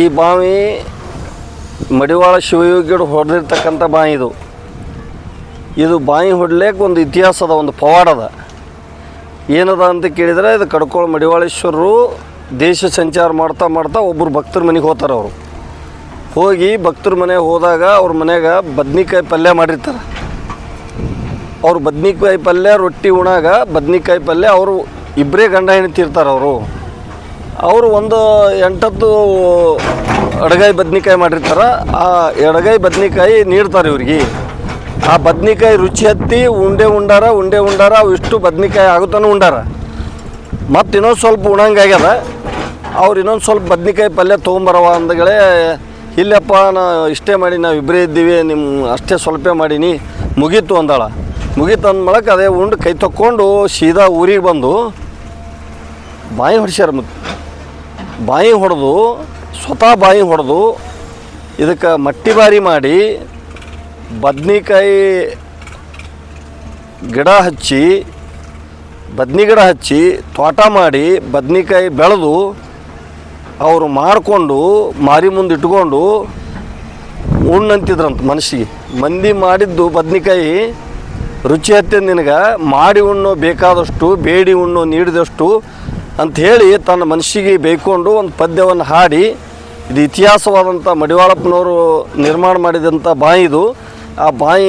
ಈ ಬಾವಿ ಮಡಿವಾಳ ಶಿವಯೋಗಿಗಳು ಹೊಡೆದಿರ್ತಕ್ಕಂಥ ಬಾವಿ ಇದು. ಇದು ಬಾವಿ ಹೊಡ್ಲಿಕ್ಕೆ ಒಂದು ಇತಿಹಾಸದ ಒಂದು ಪವಾಡದ ಏನದ ಅಂತ ಕೇಳಿದರೆ, ಇದು ಕಡ್ಕೋಳ ಮಡಿವಾಳೇಶ್ವರರು ದೇಶ ಸಂಚಾರ ಮಾಡ್ತಾ ಮಾಡ್ತಾ ಒಬ್ಬರು ಭಕ್ತರ ಮನೆಗೆ ಹೋಗ್ತಾರೆ ಅವರು. ಹೋಗಿ ಭಕ್ತರ ಮನೆಗೆ ಹೋದಾಗ ಅವ್ರ ಮನೆಗೆ ಬದ್ನಿಕಾಯಿ ಪಲ್ಯ ಮಾಡಿರ್ತಾರೆ. ಅವ್ರು ಬದ್ನಿಕಾಯಿ ಪಲ್ಯ, ರೊಟ್ಟಿ ಉಣಾಗ ಬದ್ನಿಕಾಯಿ ಪಲ್ಯ, ಅವರು ಇಬ್ಬರೇ ಗಂಡ ಹೆಣ್ತಿರ್ತಾರೆ ಅವರು. ಅವರು ಒಂದು ಎಂಟತ್ತು ಎಡಗೈ ಬದ್ನಿಕಾಯಿ ಮಾಡಿರ್ತಾರೆ. ಆ ಎಡಗಾಯಿ ಬದ್ನಿಕಾಯಿ ನೀಡ್ತಾರೆ ಇವ್ರಿಗೆ. ಆ ಬದ್ನಿಕಾಯಿ ರುಚಿ ಹತ್ತಿ ಉಂಡೆ ಉಂಡಾರ ಉಂಡೆ ಉಂಡಾರ, ಅವು ಇಷ್ಟು ಬದ್ನಿಕಾಯಿ ಆಗುತ್ತಾನು ಉಂಡಾರ. ಮತ್ತು ಇನ್ನೊಂದು ಸ್ವಲ್ಪ ಉಣಂಗಾಗ್ಯದ ಅವ್ರು ಇನ್ನೊಂದು ಸ್ವಲ್ಪ ಬದ್ನಿಕಾಯಿ ಪಲ್ಯ ತೊಗೊಂಬರವ ಅಂದಗಳೇ ಇಲ್ಲಪ್ಪ, ನಾ ಇಷ್ಟೇ ಮಾಡಿ, ನಾವು ಇಬ್ಬರೇ ಇದ್ದೀವಿ ನಿಮ್ಮ ಅಷ್ಟೇ ಸ್ವಲ್ಪ ಮಾಡೀನಿ. ಮುಗೀತು ಅಂದಾಳ. ಮುಗೀತು ಅಂದ ಬಳಕ ಅದೇ ಉಂಡು ಕೈ ತಕ್ಕೊಂಡು ಸೀದಾ ಊರಿಗೆ ಬಂದು ಬಾಯಿ ಹೊಡಿಸ್ಯಾರ ಮತ್ತೆ. ಬಾಯಿ ಹೊಡೆದು, ಸ್ವತಃ ಬಾಯಿ ಹೊಡೆದು, ಇದಕ್ಕೆ ಮಟ್ಟಿ ಬಾರಿ ಮಾಡಿ, ಬದ್ನಿಕಾಯಿ ಗಿಡ ಹಚ್ಚಿ, ಬದ್ನಿ ಗಿಡ ಹಚ್ಚಿ ತೋಟ ಮಾಡಿ, ಬದ್ನಿಕಾಯಿ ಬೆಳೆದು, ಅವರು ಮಾಡಿಕೊಂಡು, ಮಾರಿ ಮುಂದೆ ಇಟ್ಕೊಂಡು ಉಣ್ಣಂತಿದ್ರಂತ ಮನಸ್ಸಿಗೆ. ಮಂದಿ ಮಾಡಿದ್ದು ಬದ್ನಿಕಾಯಿ ರುಚಿ ಹತ್ತಿದ ನಿನಗೆ. ಮಾಡಿ ಉಣ್ಣು ಬೇಕಾದಷ್ಟು, ಬೇಡಿ ಉಣ್ಣೋ ನೀಡಿದಷ್ಟು ಅಂಥೇಳಿ ತನ್ನ ಮನಸ್ಸಿಗೆ ಬೇಯ್ಕೊಂಡು ಒಂದು ಪದ್ಯವನ್ನು ಹಾಡಿ, ಇದು ಇತಿಹಾಸವಾದಂಥ ಮಡಿವಾಳಪ್ಪನವರು ನಿರ್ಮಾಣ ಮಾಡಿದಂಥ ಬಾಯಿ ಇದು. ಆ ಬಾಯಿ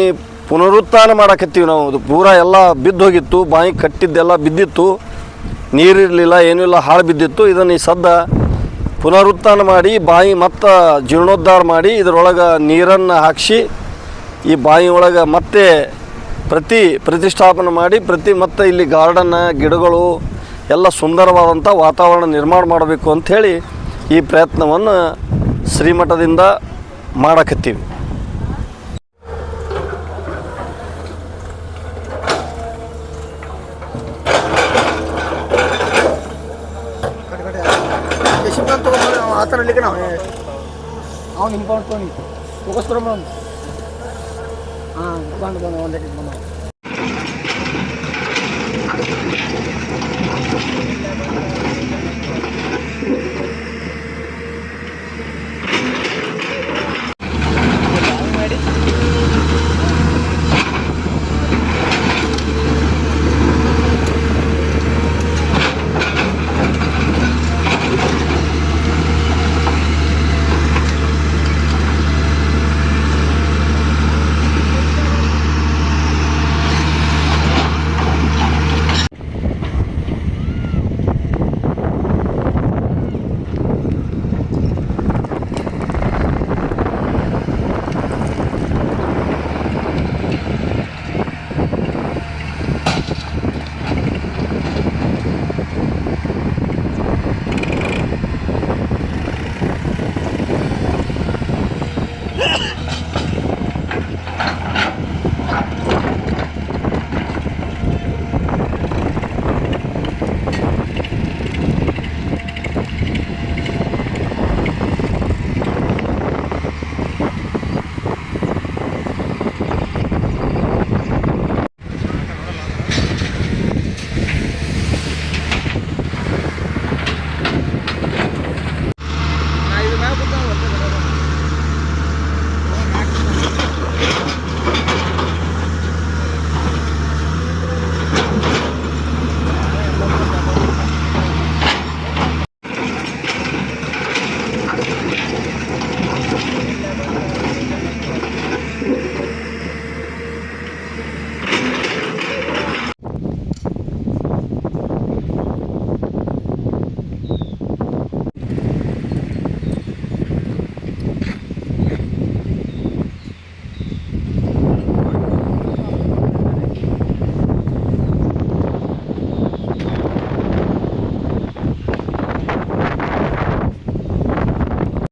ಪುನರುತ್ಥಾನ ಮಾಡಕತ್ತೀವಿ ನಾವು. ಅದು ಪೂರ ಎಲ್ಲ ಬಿದ್ದು ಹೋಗಿತ್ತು ಬಾಯಿ ಕಟ್ಟಿದ್ದೆಲ್ಲ ಬಿದ್ದಿತ್ತು. ನೀರಿರಲಿಲ್ಲ ಏನೂ ಇಲ್ಲ, ಹಾಳು ಬಿದ್ದಿತ್ತು. ಇದನ್ನು ಈ ಸದ್ದ ಪುನರುತ್ಥಾನ ಮಾಡಿ, ಬಾಯಿ ಮತ್ತು ಜೀರ್ಣೋದ್ಧಾರ ಮಾಡಿ, ಇದರೊಳಗೆ ನೀರನ್ನು ಹಾಕ್ಸಿ, ಈ ಬಾಯಿ ಒಳಗೆ ಮತ್ತೆ ಪ್ರತಿ ಪ್ರತಿಷ್ಠಾಪನೆ ಮಾಡಿ, ಪ್ರತಿ ಮತ್ತೆ ಇಲ್ಲಿ ಗಾರ್ಡನ್ನ, ಗಿಡಗಳು ಎಲ್ಲ ಸುಂದರವಾದಂಥ ವಾತಾವರಣ ನಿರ್ಮಾಣ ಮಾಡಬೇಕು ಅಂಥೇಳಿ ಈ ಪ್ರಯತ್ನವನ್ನು ಶ್ರೀಮಠದಿಂದ ಮಾಡಕತ್ತೀವಿ. ಅವನು ಇಂಪೌಂಡ್ ತೊಗೊಂಡು. ಹಾಂ, ಬಂದು ಬಂದು ಒಂದು. Ha ha ha!